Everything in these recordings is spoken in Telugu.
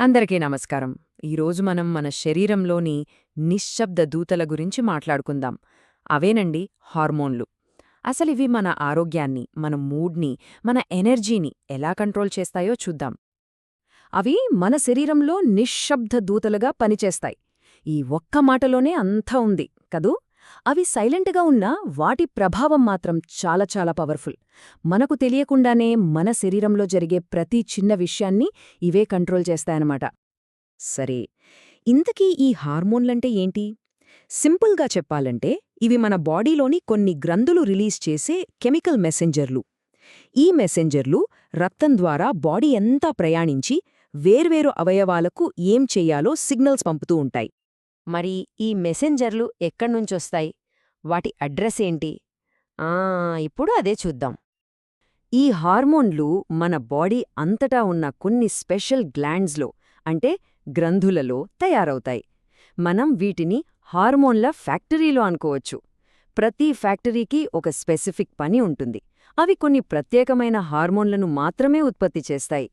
అందరికీ నమస్కారం. ఈరోజు మనం మన శరీరంలోని నిశ్శబ్ద దూతల గురించి మాట్లాడుకుందాం. అవేనండి? హార్మోన్లు. అసలివి మన ఆరోగ్యాన్ని మన మూడ్ని మన ఎనర్జీని ఎలా కంట్రోల్ చేస్తాయో చూద్దాం. అవి మన శరీరంలో నిశ్శబ్ద దూతలుగా పనిచేస్తాయి. ఈ ఒక్క మాటలోనే అంతా ఉంది కదూ? అవి సైలెంట్గా ఉన్నా వాటి ప్రభావం మాత్రం చాలా చాలా పవర్ఫుల్. మనకు తెలియకుండానే మన శరీరంలో జరిగే ప్రతి చిన్న విషయాన్ని ఇవే కంట్రోల్ చేస్తాయన్నమాట. సరే ఇంతకీ ఈ హార్మోన్లంటే ఏంటి? సింపుల్గా చెప్పాలంటే ఇవి మన బాడీలోని కొన్ని గ్రంథులు రిలీజ్ చేసే కెమికల్ మెసెంజర్లు. ఈ మెసెంజర్లు రక్తం ద్వారా బాడీ అంతా ప్రయాణించి వేర్వేరు అవయవాలకు ఏం చెయ్యాలో సిగ్నల్స్ పంపుతూ ఉంటాయి. మరి ఈ మెసెంజర్లు ఎక్కడ్నుంచొస్తాయి వాటి అడ్రస్ ఏంటి? ఆ ఇప్పుడు అదే చూద్దాం. ఈ హార్మోన్లు మన బాడీ అంతటా ఉన్న కొన్ని స్పెషల్ గ్లాండ్స్లో అంటే గ్రంథులలో తయారవుతాయి. మనం వీటిని హార్మోన్ల ఫ్యాక్టరీలో అనుకోవచ్చు. ప్రతి ఫ్యాక్టరీకి ఒక స్పెసిఫిక్ పని ఉంటుంది. అవి కొన్ని ప్రత్యేకమైన హార్మోన్లను మాత్రమే ఉత్పత్తి చేస్తాయి.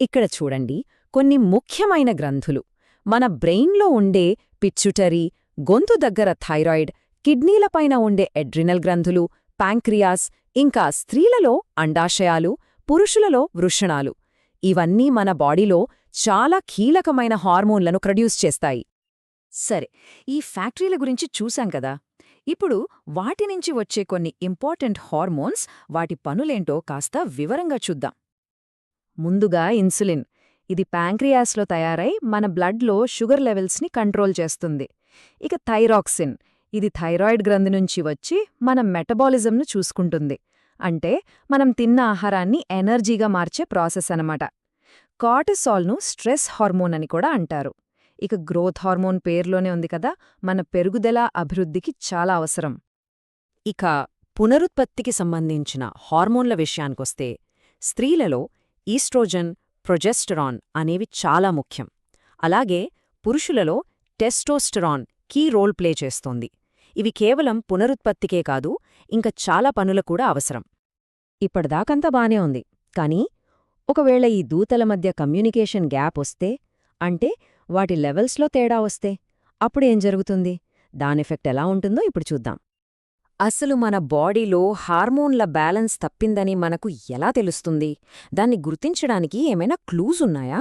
ఇక్కడ చూడండి కొన్ని ముఖ్యమైన గ్రంథులు. మన బ్రెయిన్లో ఉండే పిచ్చుటరీ గొంతు దగ్గర థైరాయిడ్ కిడ్నీలపైన ఉండే ఎడ్రినల్ గ్రంథులు ప్యాంక్రియాస్ ఇంకా స్త్రీలలో అండాశయాలు పురుషులలో వృషణాలు. ఇవన్నీ మన బాడీలో చాలా కీలకమైన హార్మోన్లను ప్రొడ్యూస్ చేస్తాయి. సరే ఈ ఫ్యాక్టరీల గురించి చూశాం కదా. ఇప్పుడు వాటి నుంచి వచ్చే కొన్ని ఇంపార్టెంట్ హార్మోన్స్ వాటి పనులేంటో కాస్త వివరంగా చూద్దాం. ముందుగా ఇన్సులిన్. ఇది ప్యాంక్రియాస్లో తయారై మన బ్లడ్లో షుగర్ లెవెల్స్ని కంట్రోల్ చేస్తుంది. ఇక థైరాక్సిన్. ఇది థైరాయిడ్ గ్రంథి నుంచి వచ్చి మన మెటబాలిజంను చూసుకుంటుంది. అంటే మనం తిన్న ఆహారాన్ని ఎనర్జీగా మార్చే ప్రాసెస్ అనమాట కార్టిసాల్ను స్ట్రెస్ హార్మోన్ అని కూడా అంటారు. ఇక గ్రోత్ హార్మోన్ పేర్లోనే ఉంది కదా మన పెరుగుదల అభివృద్ధికి చాలా అవసరం. ఇక పునరుత్పత్తికి సంబంధించిన హార్మోన్ల విషయానికొస్తే స్త్రీలలో ఈస్ట్రోజన్ ప్రొజెస్టరాన్ అనేవి చాలా ముఖ్యం. అలాగే పురుషులలో టెస్టోస్టరాన్ కీ రోల్ ప్లే చేస్తోంది. ఇవి కేవలం పునరుత్పత్తికే కాదు ఇంక చాలా పనుల కూడా అవసరం. ఇప్పటిదాకంతా బానే ఉంది. కానీ ఒకవేళ ఈ దూతల మధ్య కమ్యూనికేషన్ గ్యాప్ వస్తే అంటే వాటి లెవెల్స్లో తేడా వస్తే అప్పుడేం జరుగుతుంది? దానెఫెక్ట్ ఎలా ఉంటుందో ఇప్పుడు చూద్దాం. అసలు మన బాడీలో హార్మోన్ల బ్యాలెన్స్ తప్పిందని మనకు ఎలా తెలుస్తుంది? దాన్ని గుర్తించడానికి ఏమైనా క్లూస్ ఉన్నాయా?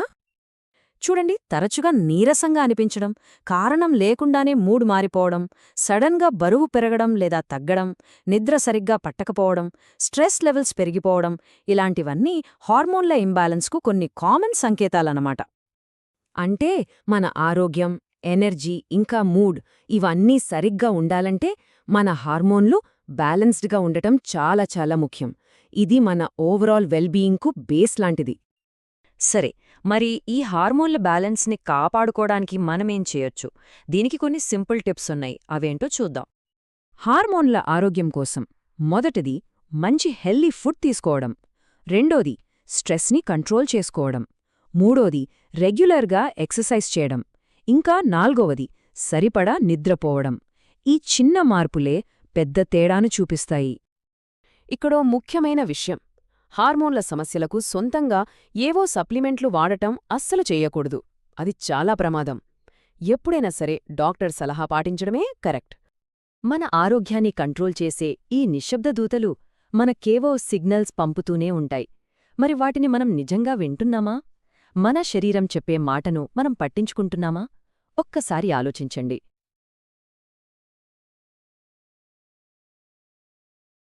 చూడండి తరచుగా నీరసంగా అనిపించడం కారణం లేకుండానే మూడ్ మారిపోవడం సడన్గా బరువు పెరగడం లేదా తగ్గడం నిద్ర సరిగ్గా పట్టకపోవడం స్ట్రెస్ లెవెల్స్ పెరిగిపోవడం ఇలాంటివన్నీ హార్మోన్ల ఇంబ్యాలెన్స్కు కొన్ని కామన్ సంకేతాలన్నమాట. అంటే మన ఆరోగ్యం ఎనర్జీ ఇంకా మూడ్ ఇవన్నీ సరిగ్గా ఉండాలంటే మన హార్మోన్లు బ్యాలెన్స్డ్గా ఉండటం చాలా చాలా ముఖ్యం. ఇది మన ఓవరాల్ వెల్బీయింగ్కు బేస్ లాంటిది. సరే మరి ఈ హార్మోన్ల బ్యాలెన్స్ని కాపాడుకోవడానికి మనమేం చేయొచ్చు? దీనికి కొన్ని సింపుల్ టిప్స్ ఉన్నాయి. అవేంటో చూద్దాం. హార్మోన్ల ఆరోగ్యం కోసం మొదటిది మంచి హెల్దీ ఫుడ్ తీసుకోవడం. రెండోది స్ట్రెస్ని కంట్రోల్ చేసుకోవడం. మూడోది రెగ్యులర్గా ఎక్సర్సైజ్ చేయడం. ఇంకా నాల్గవది సరిపడా నిద్రపోవడం. ఈ చిన్న మార్పులే పెద్ద తేడాను చూపిస్తాయి. ఇక్కడో ముఖ్యమైన విషయం. హార్మోన్ల సమస్యలకు సొంతంగా ఏవో సప్లిమెంట్లు వాడటం అస్సలు చెయ్యకూడదు అది చాలా ప్రమాదం. ఎప్పుడైనా సరే డాక్టర్ సలహా పాటించడమే కరెక్ట్. మన ఆరోగ్యాన్ని కంట్రోల్ చేసే ఈ నిశ్శబ్ద దూతలు మనకేవో సిగ్నల్స్ పంపుతూనే ఉంటాయి. మరి వాటిని మనం నిజంగా వింటున్నామా? మన శరీరం చెప్పే మాటను మనం పట్టించుకుంటున్నామా? ఒక్కసారి ఆలోచించండి.